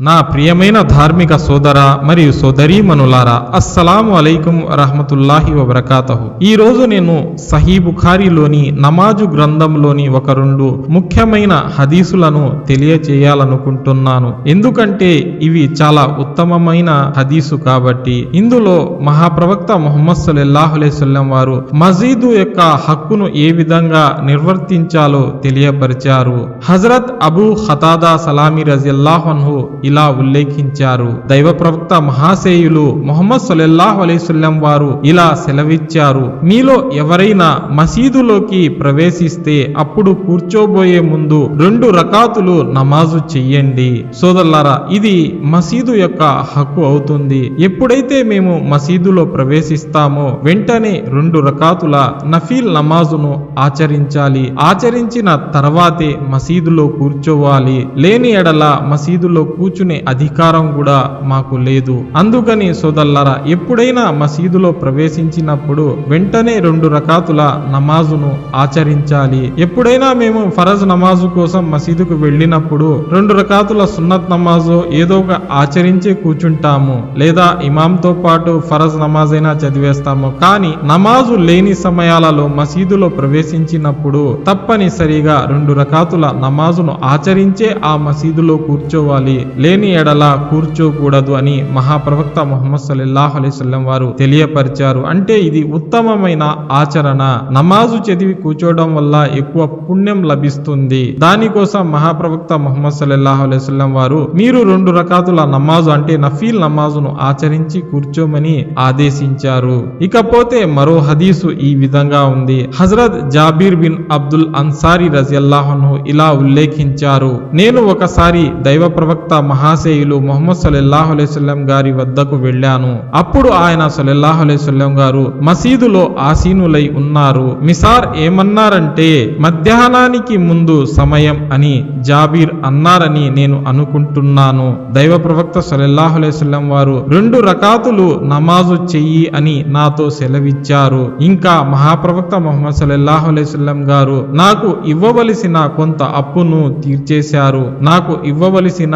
నా ప్రియమైన ధార్మిక సోదర మరియు సోదరీమనులారా అస్సలాము అలైకుం రహమతుల్లాహి వబరకాతహు. ఈ రోజు నేను సహీ బుఖారిలోని నమాజు గ్రంథంలోని ఒక రెండు ముఖ్యమైన హదీసులను తెలియచేయాలనుకుంటున్నాను. ఎందుకంటే ఇవి చాలా ఉత్తమమైన హదీసు కాబట్టి ఇందులో మహాప్రవక్త ముహమ్మద్ సల్లాహులేసల్లం వారు మజీదు యొక్క హక్కును ఏ విధంగా నిర్వర్తించాలో తెలియపరిచారు. హజరత్ అబూ ఖతాదా సలామీ రజిల్లాహన్హు ఇలా ఉల్లేఖించారు. దైవ ప్రవక్త మహాశేయులు మొహమ్మద్ సొలెల్లాహ్ అలైసుల్లం వారు ఇలా సెలవిచ్చారు. మీలో ఎవరైనా మసీదులోకి ప్రవేశిస్తే అప్పుడు కూర్చోబోయే ముందు రెండు రకాతులు నమాజు చెయ్యండి. సోదల్లారా ఇది మసీదు యొక్క హక్కు అవుతుంది. ఎప్పుడైతే మేము మసీదులో ప్రవేశిస్తామో వెంటనే రెండు రకాతుల నఫీల్ నమాజును ఆచరించాలి. ఆచరించిన తర్వాతే మసీదులో కూర్చోవాలి. లేని ఎడల మసీదులో కూర్చునే అధికారం కూడా మాకు లేదు. అందుకని సోదల్లరా ఎప్పుడైనా మసీదులో ప్రవేశించినప్పుడు వెంటనే రెండు రకాతుల నమాజును ఆచరించాలి. ఎప్పుడైనా మేము ఫరజ్ నమాజు కోసం మసీదుకు వెళ్ళినప్పుడు రెండు రకాతుల సున్నత్ నమాజు ఏదో ఒక ఆచరించే కూర్చుంటాము. లేదా ఇమాంతో పాటు ఫరజ్ నమాజ్ అయినా చదివేస్తాము. కానీ నమాజు లేని సమయాలలో మసీదులో ప్రవేశించినప్పుడు తప్పనిసరిగా రెండు రకాతుల నమాజును ఆచరించే ఆ మసీదులో కూర్చోవాలి. లేని ఎడల కూర్చోకూడదు అని మహాప్రవక్త మొహమ్మద్ సల్లల్లాహు అలైస్లం వారు తెలియపరిచారు. అంటే ఇది ఉత్తమమైన ఆచరణ. నమాజు చదివి కూర్చోవడం వల్ల ఎక్కువ పుణ్యం లభిస్తుంది. దానికోసం మహాప్రవక్త మొహమ్మద్ సల్లల్లాహు అలైస్లం వారు మీరు రెండు రకాతుల నమాజు అంటే నఫీల్ నమాజును ఆచరించి కూర్చోమని ఆదేశించారు. ఇకపోతే మరో హదీసు ఈ విధంగా ఉంది. Hazrat Jabir bin Abdul Ansari రజియల్లాహను ఇలా ఉల్లేఖించారు. నేను ఒకసారి దైవ ప్రవక్త మహాశయులు మొహమ్మద్ సల్లల్లాహు అలైవల్లం గారి వద్దకు వెళ్ళాను. అప్పుడు ఆయన సల్లల్లాహు అలైవల్లం గారు మసీదులో ఆసీనులై ఉన్నారు. మిసార్ ఏమన్నారంటే మధ్యాహ్నానికి ముందు సమయం అని జాబీర్ అన్నారని నేను అనుకుంటున్నాను. దైవ ప్రవక్త సల్లల్లాహు అలైవల్లం వారు రెండు రకాతులు నమాజు చెయ్యి అని నాతో సెలవిచ్చారు. ఇంకా మహాప్రవక్త మొహమ్మద్ సల్లల్లాహు అలైవల్లం గారు నాకు ఇవ్వవలసిన కొంత అప్పును తీర్చేశారు. నాకు ఇవ్వవలసిన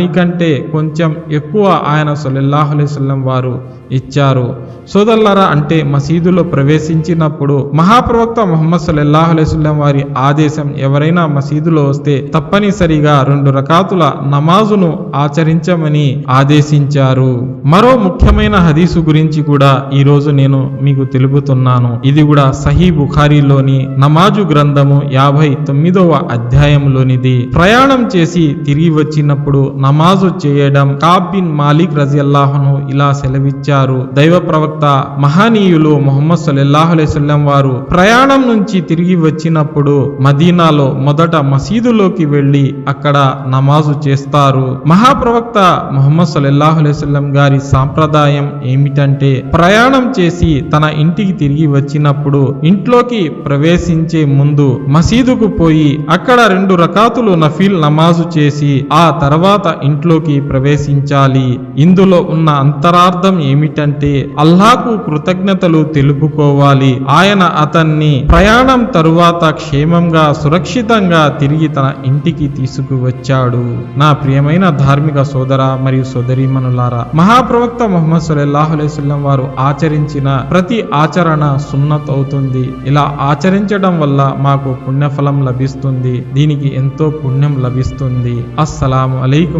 దానికంటే కొంచెం ఎక్కువ ఆయన సొల్లహులేసల్లం వారు ఇచ్చారు. సోదల్లరా అంటే మసీదులో ప్రవేశించినప్పుడు మహాప్రవక్త మొహమ్మద్ సల్లల్లాహు వారి ఆదేశం ఎవరైనా మసీదులో వస్తే తప్పనిసరిగా రెండు రకాతుల నమాజును ఆచరించమని ఆదేశించారు. మరో ముఖ్యమైన హదీసు గురించి కూడా ఈ రోజు నేను మీకు తెలుపుతున్నాను. ఇది కూడా సహీ బుఖారీలోని నమాజు గ్రంథము యాభై తొమ్మిదవ అధ్యాయంలోనిది. ప్రయాణం చేసి తిరిగి వచ్చినప్పుడు నమాజు చేయడం కాబిన్ మాలిక్ రజియల్లాహను ఇలా సెలవిచ్చారు. దైవ ప్రవక్త మహనీయులు మొహమ్మద్ సల్లల్లాహు అలైవల్లం వారు ప్రయాణం నుంచి తిరిగి వచ్చినప్పుడు మదీనాలో మొదట మసీదులోకి వెళ్ళి అక్కడ నమాజు చేస్తారు. మహాప్రవక్త మొహమ్మద్ సల్లల్లాహు అలైవల్లం గారి సాంప్రదాయం ఏమిటంటే ప్రయాణం చేసి తన ఇంటికి తిరిగి వచ్చినప్పుడు ఇంట్లోకి ప్రవేశించే ముందు మసీదుకు పోయి అక్కడ రెండు రకాతులు నఫీల్ నమాజు చేసి ఆ తర్వాత ఇంట్లోకి ప్రవేశించాలి. ఇందులో ఉన్న అంతరార్థం ఏమిటంటే అల్లాకు కృతజ్ఞతలు తెలుపుకోవాలి. ఆయన అతన్ని ప్రయాణం తరువాత క్షేమంగా సురక్షితంగా తిరిగి తన ఇంటికి తీసుకువచ్చాడు. నా ప్రియమైన ధార్మిక సోదర మరియు సోదరీమనులారా మహాప్రవక్త మొహమ్మద్ సల్లల్లాహు అలైస్లం వారు ఆచరించిన ప్రతి ఆచరణ సున్నత్ అవుతుంది ఇలా ఆచరించడం వల్ల మాకు పుణ్యఫలం లభిస్తుంది. దీనికి ఎంతో పుణ్యం లభిస్తుంది. అస్సలాము అలైకుం